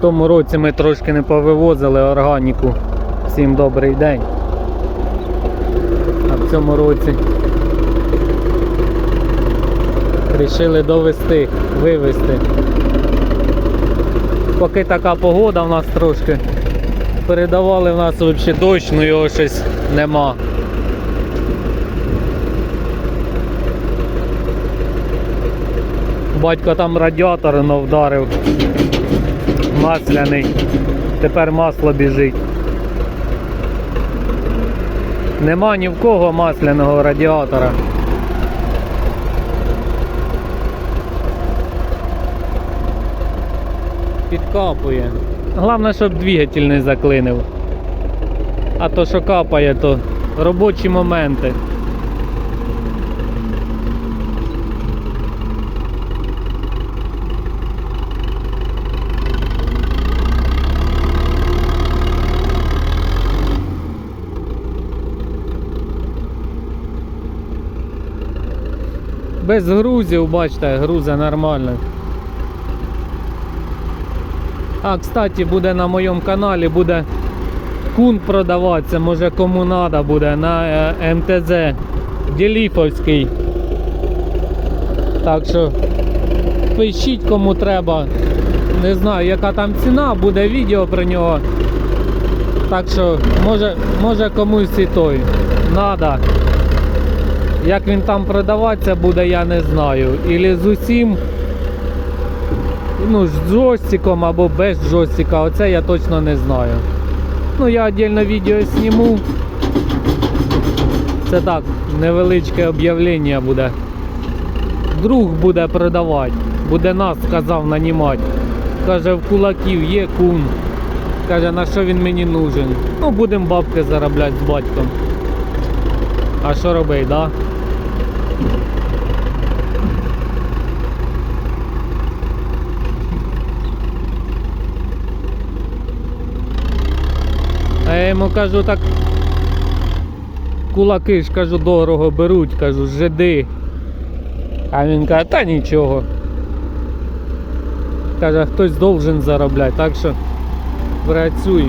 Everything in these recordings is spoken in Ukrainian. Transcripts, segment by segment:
В тому році ми трошки не повивозили органіку. Всім добрий день. А в цьому році Рішили довести, вивезти. Поки така погода в нас трошки. Передавали в нас взагалі дощ, ну його щось нема. Батько там радіатор ну, вдарив. Масляний. Тепер масло біжить. Нема ні в кого масляного радіатора. Підкапує. Головне, щоб двигатель не заклинив. А то, що капає, то робочі моменти. Без грузів, бачите, грузи нормально. А, кстати, буде на моєму каналі буде кун продаватися, може кому треба буде на е, МТЗ Діліфовський. Так що пишіть кому треба. Не знаю, яка там ціна, буде відео про нього. Так що може, може комусь і той надо. Як він там продаватися буде, я не знаю. Ілі з усім ну, з джойстиком або без джойстика, оце я точно не знаю. Ну, я віддільно відео зніму. Це так, невеличке об'явлення буде. Друг буде продавати, буде нас, сказав, нанімати. Каже, в кулаків є кун. Каже, на що він мені нужен. Ну, будемо бабки заробляти з батьком. А що робить, да? А я йому кажу так. Кулаки ж кажу дорого беруть, кажу, жиди. А він каже, та нічого. Каже, хтось должен заробляти, так що працюй.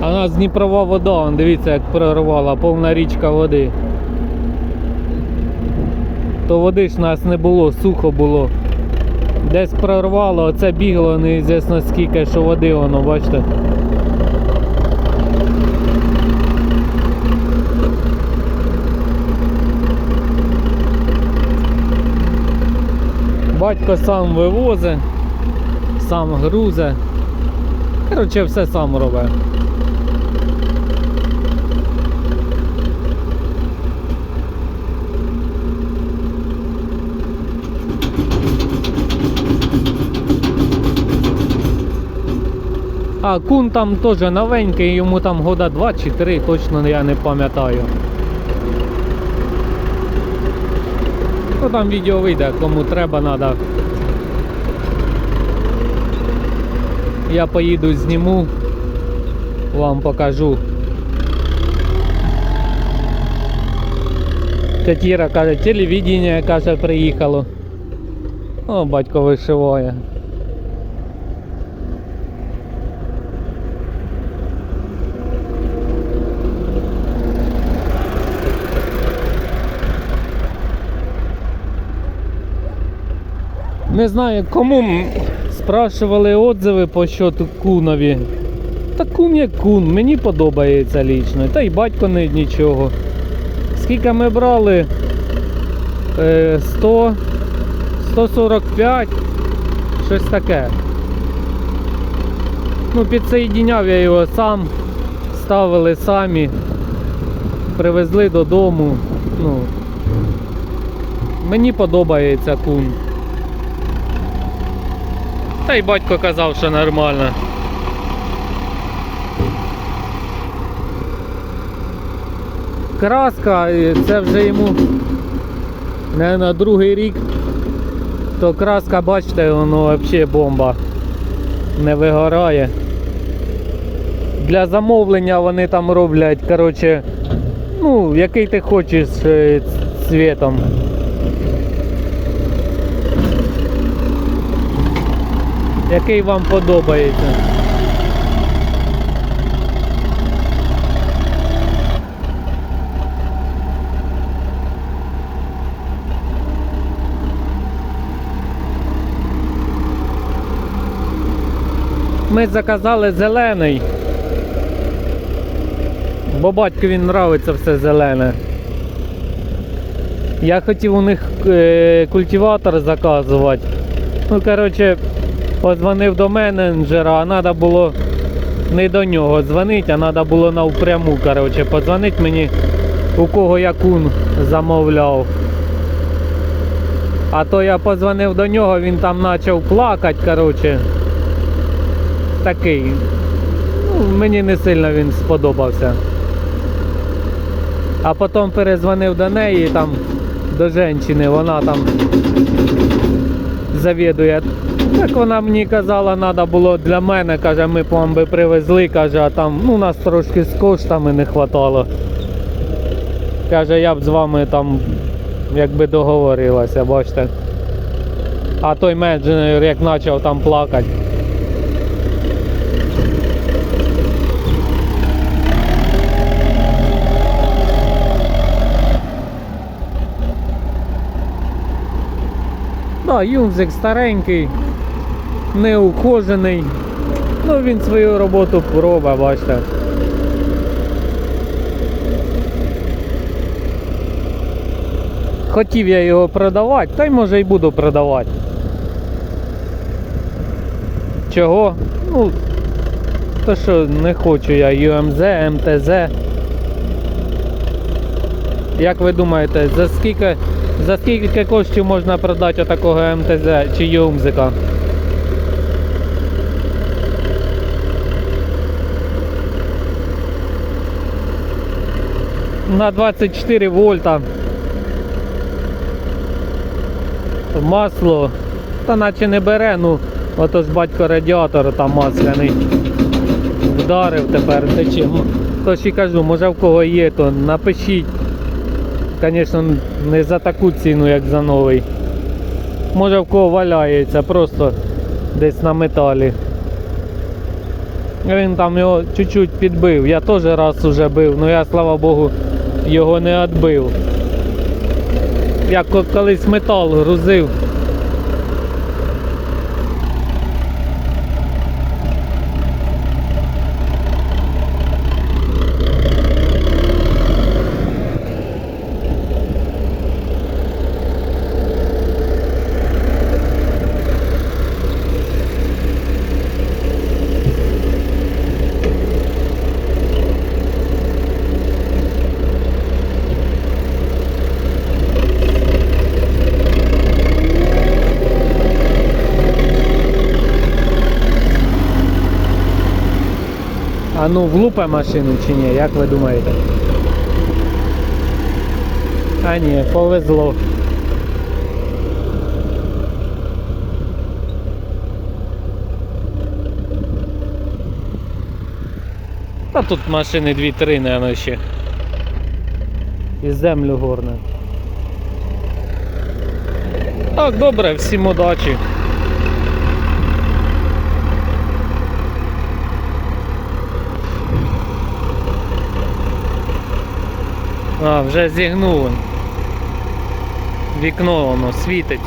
А у нас Дніпрова вода, дивіться, як прорвала, повна річка води. То води ж нас не було, сухо було. Десь прорвало, оце бігло неізвісно скільки, що води воно, бачите. Батько сам вивозить, сам грузе. Коротше, все сам робить. А кун там теж новенький, йому там года 2 чи 3, точно я не пам'ятаю. Ну там відео вийде, кому треба, треба. Я поїду зніму, вам покажу. Тетіра каже, телевідення каже, приїхало. О, батько вишиває. Не знаю, кому спрашували отзиви по щоту кунові. Та кун як кун, мені подобається лічно. Та й батько не нічого. Скільки ми брали? Е, 100, 145, щось таке. Ну, підсоєдіняв я його сам, ставили самі, привезли додому. Ну, мені подобається кун. Та й батько казав, що нормально. Краска, це вже йому не на другий рік. То краска, бачите, воно взагалі бомба. Не вигорає. Для замовлення вони там роблять, коротше, ну, який ти хочеш е, цвітом. який вам подобається. Ми заказали зелений. Бо батькові нравиться все зелене. Я хотів у них е, культиватор заказувати. Ну, коротше, позвонив до менеджера, а треба було не до нього дзвонити, а треба було навпряму. Коротше, подзвонити мені, у кого я кун замовляв. А то я позвонив до нього, він там почав плакати, коротше. Такий. Ну, мені не сильно він сподобався. А потім перезвонив до неї там, до жінки, вона там завідує. Так вона мені казала, треба було для мене, каже, ми б вам би привезли, каже, а там ну, нас трошки з коштами не вистачало. Каже, я б з вами там якби договорилася, бачите. А той менеджер як почав там плакати. Да, юнзик старенький, неухожений. Ну він свою роботу робить, бачите. Хотів я його продавати, та й може й буду продавати. Чого? Ну, то що не хочу я UMZ, МТЗ. Як ви думаєте, за скільки, за скільки коштів можна продати отакого МТЗ чи Юмзика? На 24 вольта. Масло. Та наче не бере, ну ото ж батько радіатор там масляний. Вдарив тепер тече. Тож і кажу, може в кого є, то напишіть. Звісно, не за таку ціну, як за новий. Може в кого валяється, просто десь на металі. Він там його чуть-чуть підбив. Я теж раз уже бив, але я, слава Богу, його не відбив. Я колись метал грузив. А ну влупе машину чи ні, як ви думаєте? А ні, повезло. Та тут машини дві-три, наверное, ще. І землю горне. Так, добре, всім удачі. А, вже зігнули. Вікно воно світить.